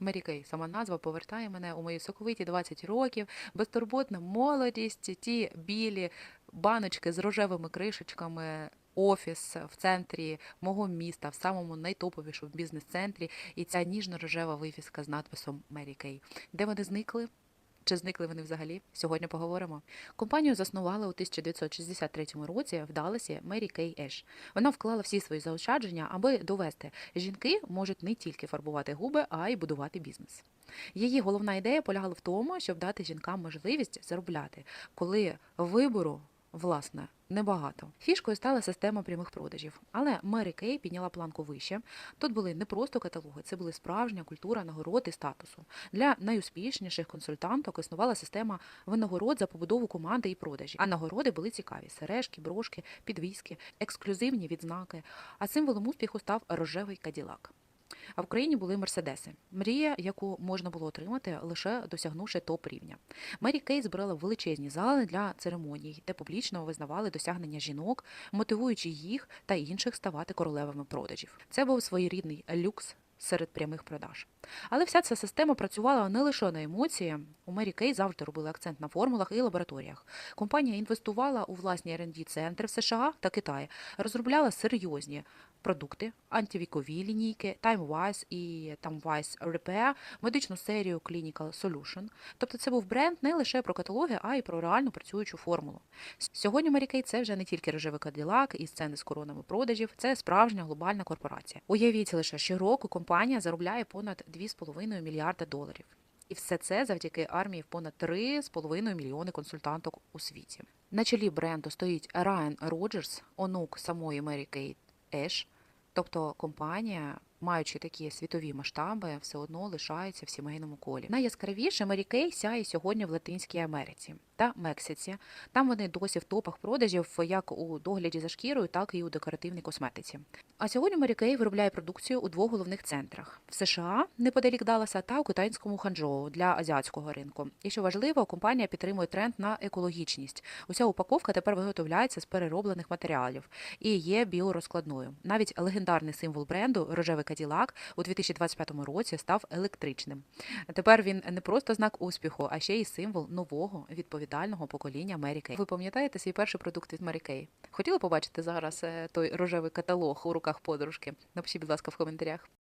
Мері Кей, сама назва повертає мене у мої соковиті 20 років, безтурботна молодість, ті білі баночки з рожевими кришечками. Офіс в центрі мого міста, в самому найтоповішому бізнес-центрі, і ця ніжно-рожева вивіска з надписом Мері Кей. Де вони зникли? Чи зникли вони взагалі? Сьогодні поговоримо. Компанію заснували у 1963 році в Далласі Мері Кей Еш. Вона вклала всі свої заощадження, аби довести, жінки можуть не тільки фарбувати губи, а й будувати бізнес. Її головна ідея полягала в тому, щоб дати жінкам можливість заробляти, коли вибору, власне, небагато. Фішкою стала система прямих продажів. Але Мері Кей підняла планку вище. Тут були не просто каталоги, це були справжня культура нагород і статусу. Для найуспішніших консультанток існувала система винагород за побудову команди і продажі. А нагороди були цікаві: сережки, брошки, підвіски, ексклюзивні відзнаки. А символом успіху став рожевий каділак. А в Україні були мерседеси. Мрія, яку можна було отримати лише досягнувши топ рівня. Мері Кей збирала величезні зали для церемоній, де публічно визнавали досягнення жінок, мотивуючи їх та інших ставати королевами продажів. Це був своєрідний люкс серед прямих продаж. Але вся ця система працювала не лише на емоції. У Мері Кей завжди робили акцент на формулах і лабораторіях. Компанія інвестувала у власні rd центри в США та Китаї, розробляла серйозні продукти, антивікові лінійки, TimeWise і TimeWise Repair, медичну серію Clinical Solution. Тобто це був бренд не лише про каталоги, а й про реально працюючу формулу. Сьогодні Kay – це вже не тільки рожевий каділак і сцени з коронами продажів, це справжня глобальна корпорація. Уявіть лише, щороку компанія заробляє понад 2,5 мільярда доларів. І все це завдяки армії в понад 3,5 мільйони консультанток у світі. На чолі бренду стоїть Райан Роджерс, онук самої Мері Кей Еш. Тобто компанія, маючи такі світові масштаби, все одно лишається в сімейному колі. Найяскравіше Мері Кей сяє сьогодні в Латинській Америці та Мексиці. Там вони досі в топах продажів як у догляді за шкірою, так і у декоративній косметиці. А сьогодні Мері Кей виробляє продукцію у двох головних центрах: в США неподалік Далласа та у китайському Ханчжоу для азіатського ринку. І що важливо, компанія підтримує тренд на екологічність. Уся упаковка тепер виготовляється з перероблених матеріалів і є біорозкладною. Навіть легендарний символ бренду рожевий каділак у 2025 році став електричним. Тепер він не просто знак успіху, а ще й символ нового відповідального покоління Мері Кей. Ви пам'ятаєте свій перший продукт від Мері Кей? Хотіли побачити зараз е, той рожевий каталог у руках подружки? Напишіть, будь ласка, в коментарях.